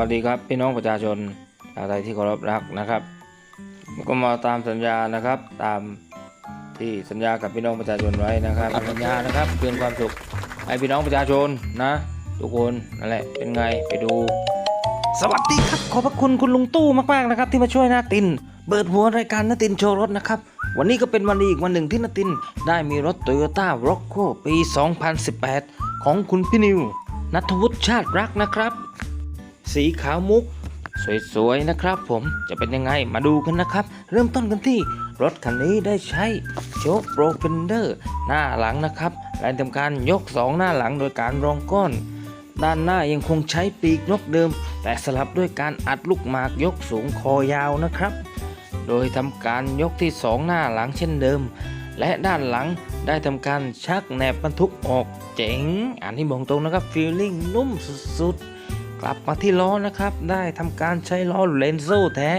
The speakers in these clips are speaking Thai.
วัสดีครับพี่น้องประชาชนชาวไทยที่เคารพรักนะครับก็มาตามสัญญานะครับ ตามที่สัญญากับพี่น้องประชาชนไว้นะครับสัญญานะครับคืนความสุขให้พี่น้องประชาชนนะทุกคนนั่นแหละเป็นไงไปดู สวัสดีครับขอบพระคุณคุณลุงตู้มากๆนะครับ ที่มาช่วยนาติน เปิดหัวรายการนาตินโชว์รถนะครับ วันนี้ก็เป็นวันดีอีกวันหนึ่งที่นาติน ได้มีรถ Toyota r o c c o ปี 2018 ของคุณพี่นิวนัทวุฒิชาติรักนะครับ สีขาวมุก สวยๆนะครับผมจะเป็นยังไงมาดูกันนะครับ เริ่มต้นกันที่รถคันนี้ได้ใช้โชคโปรเฟนเดอร์หน้าหลังนะครับและทำการยกสองหน้าหลังโดยการรองก้อน ด้านหน้ายังคงใช้ปีกนกเดิม แต่สลับด้วยการอัดลูกหมากยกสูงคอยาวนะครับ โดยทำการยกที่สองหน้าหลังเช่นเดิม และด้านหลังได้ทำการชักแหนบบรรทุกออกเจ๋ง อันที่บอกตรงนะครับฟีลลิ่งนุ่มสุดๆ กลับมาที่ล้อนะครับ ได้ทำการใช้ล้อเลนโซ่แท้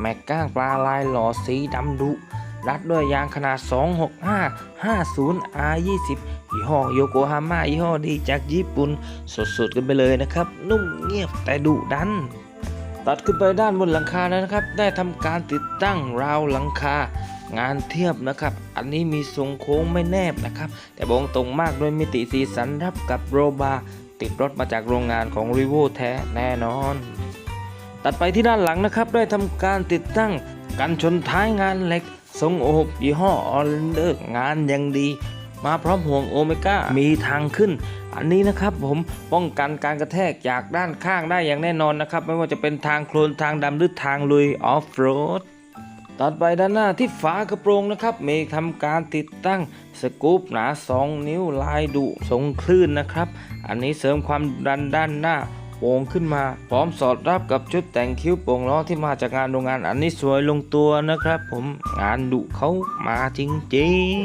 แม็กก้างปลาลายหล่อสีดำดุรัดด้วยยางขนาด 265 50 R20 ยี่ห้อโยโกฮาม่ายี่ห้อดีจากญี่ปุ่นสดๆกันไปเลยนะครับ นุ่มเงียบแต่ดุดัน ตัดขึ้นไปด้านบนหลังคาแล้วนะครับ ได้ทำการติดตั้งราวหลังคางานเทียบนะครับ อันนี้มีทรงโค้งไม่แนบนะครับ แต่บองตรงมากด้วยมิติสีสันรับกับโรบาร์ ติดรถมาจากโรงงานของรีโวแท้แน่นอน ตัดไปที่ด้านหลังนะครับ ได้ทำการติดตั้งกันชนท้ายงานเหล็ก ทรงโอบยี่ห้อออเลนเดอร์งานยังดี มาพร้อมห่วงโอเมก้ามีทางขึ้น อันนี้นะครับผมป้องกันการกระแทกจากด้านข้างได้อย่างแน่นอนนะครับ ไม่ว่าจะเป็นทางโคลนทางดำหรือทางลุยออฟโรด ตัดไปด้านหน้าที่ฝากระโปรงนะครับ เมีทำการติดตั้งสกู๊ปหนา 2 นิ้วลายดุทรงคลื่นนะครับ อันนี้เสริมความดันด้านหน้าโป่งขึ้นมา พร้อมสอดรับกับชุดแต่งคิ้วโป่งล้อที่มาจากงานโรงงานอันนี้สวยลงตัวนะครับ ผมงานดุเขามาจริง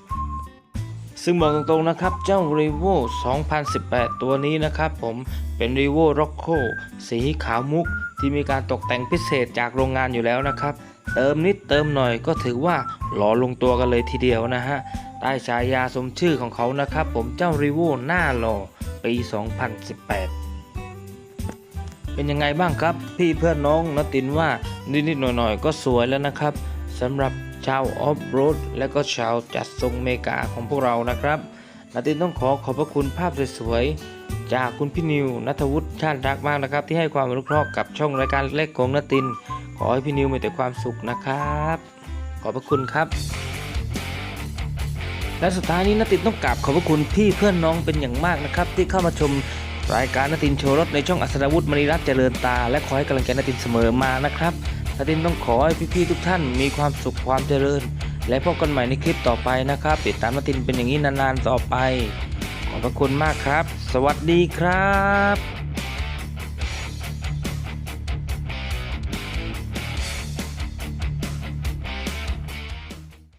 ๆซึ่งบอกตรงๆนะครับ เจ้า r e v o 2018 ตัวนี้นะครับผมเป็น r e v o Rocco สีขาวมุก ที่มีการตกแต่งพิเศษจากโรงงานอยู่แล้วนะครับ เติมนิดเติมหน่อยก็ถือว่าหล่อลงตัวกันเลยทีเดียวนะฮะได้ฉายาสมชื่อของเขานะครับ ผมเจ้า r e v o หน้าหล่อปี 2018 เป็นยังไงบ้างครับ พี่เพื่อนน้องนตินว่านิดๆหน่อยๆ ก็สวยแล้วนะครับสำหรับชาวออฟโรดและก็ชาวจัดทรงเมกาของพวกเรานะครับ นตินต้องขอขอบพระคุณภาพสวยๆจากคุณพี่นิวนัทวุฒิชาติรักมากนะครับ ที่ให้ความอนุเคราะห์กับช่องรายการเล็กของนติน ขอให้พี่นิวมีแต่ความสุขนะครับ ขอบพระคุณครับ และสุดท้ายนี้นตินต้องกราบขอบพระคุณพี่เพื่อนน้องเป็นอย่างมากนะครับ ที่เข้ามาชมรายการนตินโชว์รถในช่องอัศดาวุฒิมณีรัตน์เจริญตา และขอให้กำลังใจนตินเสมอมานะครับนตินต้องขอให้พี่ๆทุกท่านมีความสุขความเจริญ และพบกันใหม่ในคลิปต่อไปนะครับ ติดตามนตินเป็นอย่างนี้นานๆต่อไป ขอบพระคุณมากครับ สวัสดีครับ